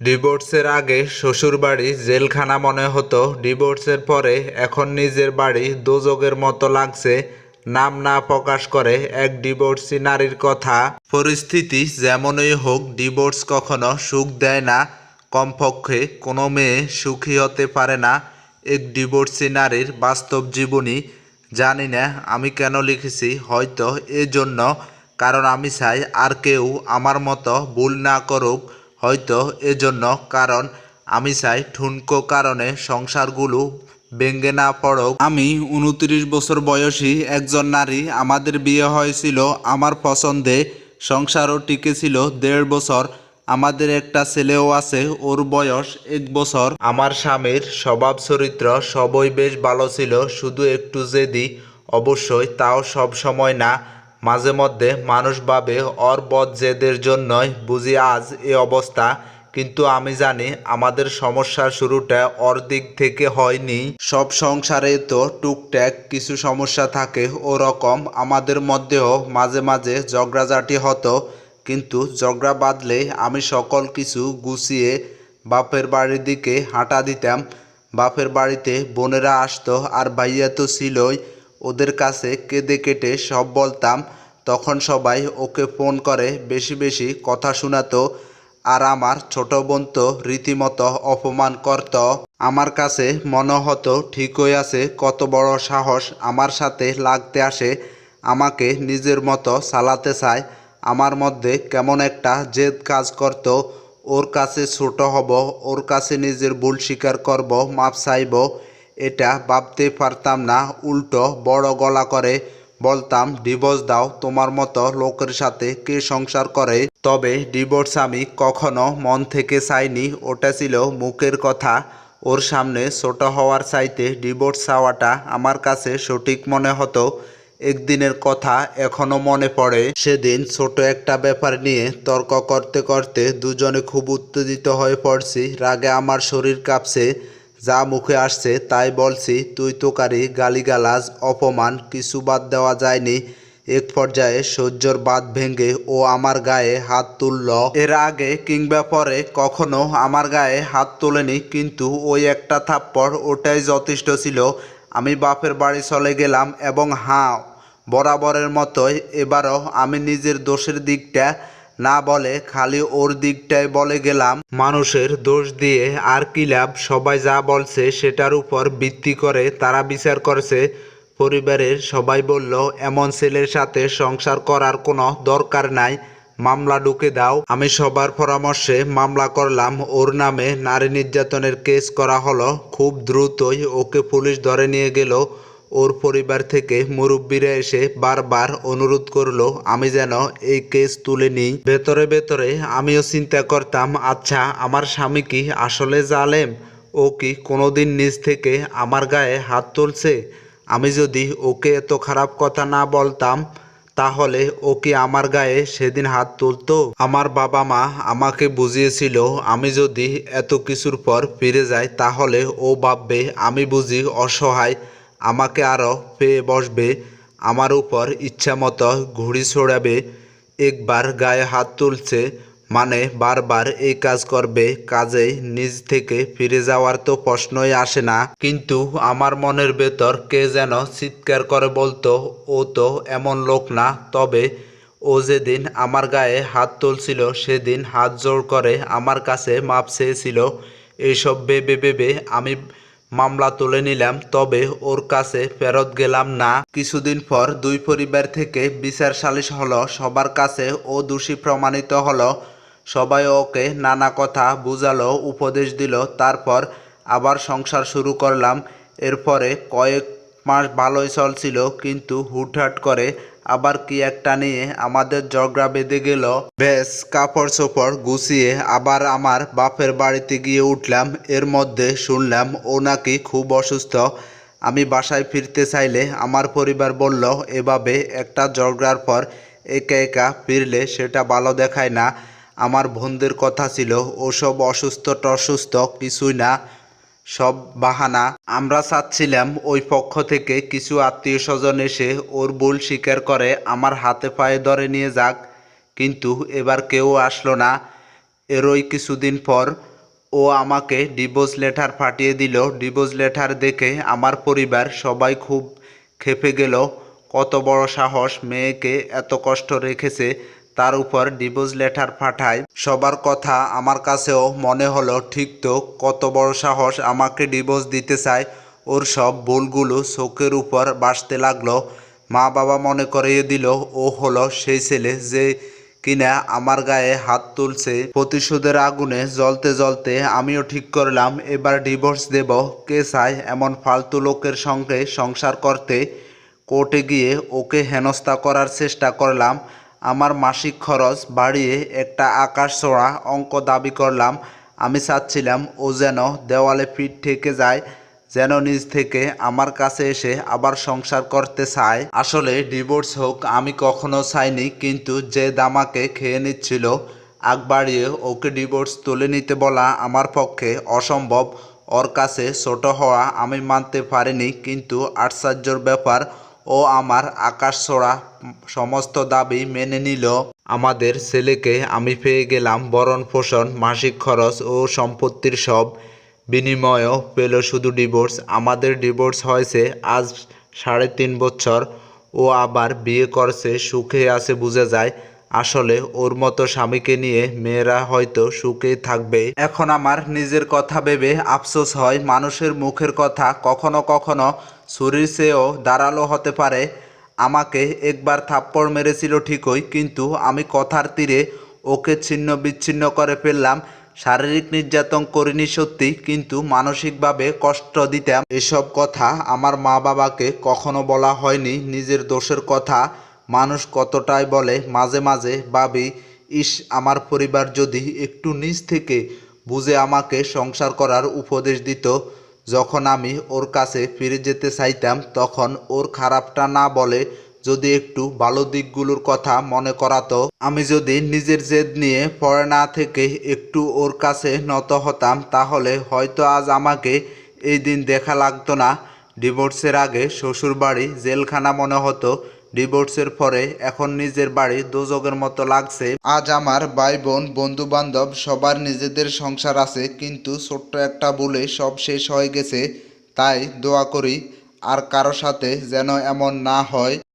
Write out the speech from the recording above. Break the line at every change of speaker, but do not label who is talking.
ডিভোর্সের আগে শ্বশুরবাড়ি জেলখানা মনে হতো। ডিভোর্সের পরে এখন নিজের বাড়ি দোজগের মতো লাগছে। নাম না প্রকাশ করে এক ডিভোর্সি নারীর কথা। পরিস্থিতি যেমনই হোক ডিভোর্স কখনো সুখ দেয় না। কমপক্ষে কোনো মেয়ে সুখী হতে পারে না। এক ডিভোর্সি নারীর বাস্তব জীবনী। জানি না আমি কেন লিখেছি, হয়তো এজন্য। কারণ আমি চাই আর কেউ আমার মতো ভুল না করুক। হয়তো এজন্য কারণ আমি চাই ঠুনকো কারণে সংসারগুলো ভেঙে না পড়ুক। আমি উনত্রিশ বছর বয়সী একজন নারী আমাদের বিয়ে হয়েছিল আমার পছন্দে সংসারও টিকেছিল দেড় বছর আমাদের একটা ছেলেও আছে ওর বয়স এক বছর। আমার স্বামীর স্বভাব চরিত্র সবই বেশ ভালো ছিল শুধু একটু জেদি অবশ্যই তাও সব সময় না। মাঝে মধ্যে মানুষ ভাবে জেদের জন্যই বুঝি আজ এ অবস্থা। কিন্তু আমি জানি আমাদের সমস্যার শুরুটা ওর দিক থেকে হয়নি। সব সংসারে তো টুকটাক কিছু সমস্যা থাকে ওরকম আমাদের মধ্যেও মাঝে মাঝে ঝগড়াঝাটি হতো। কিন্তু ঝগড়া বাঁধলে আমি সকল কিছু গুছিয়ে বাপের বাড়ির দিকে হাঁটা দিতাম। বাপের বাড়িতে বোনেরা আসতো আর ভাইয়া তো ছিলই। ওদের কাছে কেঁদে কেটে সব বলতাম, তখন সবাই ওকে ফোন করে বেশি বেশি কথা শোনাতো, আর আমার ছোট বোন তো রীতিমতো অপমান করত। আমার কাছে মনে হতো, ঠিকই আছে, কত বড় সাহস আমার সাথে লাগতে আসে, আমাকে নিজের মতো চালাতে চায়। আমার মধ্যে কেমন একটা জেদ কাজ করত, ওর কাছে ছোট হব, ওর কাছে নিজের ভুল স্বীকার করব, মাপ চাইব এটা ভাবতে পারতাম না, উল্টো বড় গলা করে বলতাম, ডিভোর্স দাও, তোমার মতো লোকের সাথে কে সংসার করে? তবে ডিভোর্স আমি কখনো মন থেকে চাইনি, ওটা ছিল মুখের কথা। ওর সামনে ছোট হওয়ার চাইতে ডিভোর্স চাওয়াটা আমার কাছে সঠিক মনে হতো। একদিনের কথা এখনও মনে পড়ে। সেদিন ছোট একটা ব্যাপার নিয়ে তর্ক করতে করতে দুজনে খুব উত্তেজিত হয়ে পড়ছি। রাগে আমার শরীর কাঁপছে। যা মুখে আসছে তাই বলছি, তুই তোকারি গালিগালাজ, অপমান কিছু বাদ দেওয়া যায়নি। এক পর্যায়ে সহ্যর বাদ ভেঙে ও আমার গায়ে হাত তুলল। এর আগে কিংবা পরে কখনো আমার গায়ে হাত তোলেনি, কিন্তু ওই একটা থাপ্পড় ওটাই যথেষ্ট ছিল। আমি বাপের বাড়ি চলে গেলাম এবং হাঁ, বরাবরের মতোই এবারও আমি নিজের দোষের দিকটা না বলে খালি ওর দিকটায় বলে গেলাম। মানুষের দোষ দিয়ে আর কি লাভ? সবাই যা বলছে সেটার উপর ভিত্তি করে তারা বিচার করছে। পরিবারের সবাই বলল, এমন ছেলের সাথে সংসার করার কোনো দরকার নাই। মামলা ঢুকে দাও। আমি সবার পরামর্শে মামলা করলাম। ওর নামে নারী নির্যাতনের কেস করা হলো। খুব দ্রুতই ওকে পুলিশ ধরে নিয়ে গেল। ওর পরিবার থেকে মুরব্বীরা এসে বারবার অনুরোধ করল, আমি যেন এই কেস তুলে নিই। ভেতরে ভেতরে, আমিও চিন্তা করতাম আচ্ছা আমার স্বামী কি আসলে জালেম? ও কি কোনোদিন নিজ থেকে আমার গায়ে হাত তুলছে? আমি যদি ওকে এত খারাপ কথা না বলতাম, তাহলে ও কি আমার গায়ে সেদিন হাত তুলতো? আমার বাবা মা আমাকে বুঝিয়েছিল, আমি যদি এত কিছুর পর ফিরে যাই, তাহলে ও ভাববে, আমি বুঝি অসহায় আমাকে আরও পেয়ে বসবে, আমার উপর ইচ্ছা মতো ঘুড়ি ছোড়াবে, একবার গায়ে হাত তুলছে মানে বারবার এই কাজ করবে, কাজেই নিজ থেকে ফিরে যাওয়ার তো প্রশ্নই আসে না। কিন্তু আমার মনের ভেতর কে যেন চিৎকার করে বলতো, ও তো এমন লোক না। তবে ও যেদিন আমার গায়ে হাত তুলছিল, সেদিন হাত জোড় করে আমার কাছে মাপ চেয়েছিল, এইসব ভেবে ভেবে আমি মামলা তুলে নিলাম, তবে ওর কাছে ফেরত গেলাম না। কিছুদিন পর দুই পরিবার থেকে বিচার সালিশ হলো, সবার কাছে ও দোষী প্রমাণিত হলো। সবাই ওকে নানা কথা বুঝালো, উপদেশ দিল, তারপর আবার সংসার শুরু করলাম। এরপরে কয়েক মাস ভালোই চলছিল, কিন্তু হুটহাট করে আবার কি একটা নিয়ে আমাদের ঝগড়া বেঁধে গেল? বেশ কাপড় চোপড় গুছিয়ে আবার আমার বাপের বাড়িতে গিয়ে উঠলাম। এর মধ্যে শুনলাম ও নাকি খুব অসুস্থ। আমি বাসায় ফিরতে চাইলে আমার পরিবার বলল, এভাবে একটা ঝগড়ার পর একা একা ফিরলে সেটা ভালো দেখায় না। আমার বোনদের কথা ছিল, ওসব অসুস্থ টসুস্থ কিছুই না। সব বাহানা। আমরা চাচ্ছিলাম ওই পক্ষ থেকে কিছু আত্মীয় স্বজন এসে ওর ভুল স্বীকার করে আমার হাতে পায়ে ধরে নিয়ে যাক। কিন্তু এবার কেউ আসলো না। এরই কিছুদিন পর ও আমাকে ডিভোর্স লেটার পাঠিয়ে দিল। ডিভোর্স লেটার দেখে আমার পরিবার সবাই খুব খেপে গেল। কত বড় সাহস মেয়েকে এত কষ্ট রেখেছে। তার উপর ডিভোর্স লেটার পাঠায়। সবার কথা আমার কাছেও মনে হলো, ঠিক তো, কত বড় সাহস আমাকে ডিভোর্স দিতে চায়। ওর সব ভুলগুলো চোখের উপর বাসতে লাগল। মা বাবা মনে করিয়ে দিল, ও হলো সেই ছেলে যে কিনা আমার গায়ে হাত তুলছে। প্রতিশোধের আগুনে জ্বলতে জ্বলতে আমিও ঠিক করলাম, এবার ডিভোর্স দেব। কে চায় এমন ফালতু লোকের সঙ্গে সংসার করতে? কোর্টে গিয়ে ওকে হেনস্থা করার চেষ্টা করলাম। আমার মাসিক খরচ বাড়িয়ে একটা আকাশ ছোঁড়া অঙ্ক দাবি করলাম। আমি চাচ্ছিলাম ও যেন দেওয়ালে পিঠ থেকে যায়, যেন নিজ থেকে আমার কাছে এসে আবার সংসার করতে চায়। আসলে ডিভোর্স হোক আমি কখনো চাইনি, কিন্তু যে দামাকে খেয়ে নিচ্ছিল, আগ বাড়িয়ে ওকে ডিভোর্স তুলে নিতে বলা আমার পক্ষে অসম্ভব। ওর কাছে ছোট হওয়া আমি মানতে পারিনি, কিন্তু আশ্চর্যর ব্যাপার ও আমার আকাশ ছোড়া সমস্ত দাবি মেনে নিল। আমাদের ছেলেকে আমি পেয়ে গেলাম বরণ পোষণ, মাসিক খরচ ও সম্পত্তির সব বিনিময়ও পেল শুধু ডিভোর্স। আমাদের ডিভোর্স হয়েছে আজ সাড়ে তিন বছর ও আবার বিয়ে করছে, সুখে আছে বুঝে যায়। আসলে ওর মতো স্বামীকে নিয়ে মেয়েরা হয়তো সুখেই থাকবে। এখন আমার নিজের কথা ভেবে আফসোস হয়, মানুষের মুখের কথা কখনো কখনো ছুরির চেয়েও দাঁড়াল হতে পারে। আমাকে একবার থাপ্পড় মেরেছিল ঠিকই, কিন্তু আমি কথার তীরে ওকে ছিন্ন বিচ্ছিন্ন করে ফেললাম। শারীরিক নির্যাতন করিনি সত্যি, কিন্তু মানসিকভাবে কষ্ট দিতাম। এসব কথা আমার মা বাবাকে কখনো বলা হয়নি, নিজের দোষের কথা। মানুষ কতটাই বলে, মাঝে মাঝে, ভাবি, ইস, আমার পরিবার যদি একটু নিজ থেকে বুঝে আমাকে সংসার করার উপদেশ দিত, যখন আমি ওর কাছে ফিরে যেতে চাইতাম, তখন ওর খারাপটা না বলে যদি একটু ভালো দিকগুলোর কথা মনে করাতো। আমি যদি নিজের জেদ নিয়ে পড়ে না থেকে একটু ওর কাছে নত হতাম, তাহলে হয়তো আজ আমাকে এই দিন দেখা লাগতো না। ডিভোর্সের আগে শ্বশুরবাড়ি জেলখানা মনে হতো ডিভোর্সের পরে এখন নিজের বাড়ি দোজগের মতো লাগছে। আজ আমার ভাই বোন বন্ধু বান্ধব সবার নিজেদের সংসার আছে, কিন্তু ছোট্ট একটা বলে সব শেষ হয়ে গেছে। তাই দোয়া করি, আর কারও সাথে যেন এমন না হয়।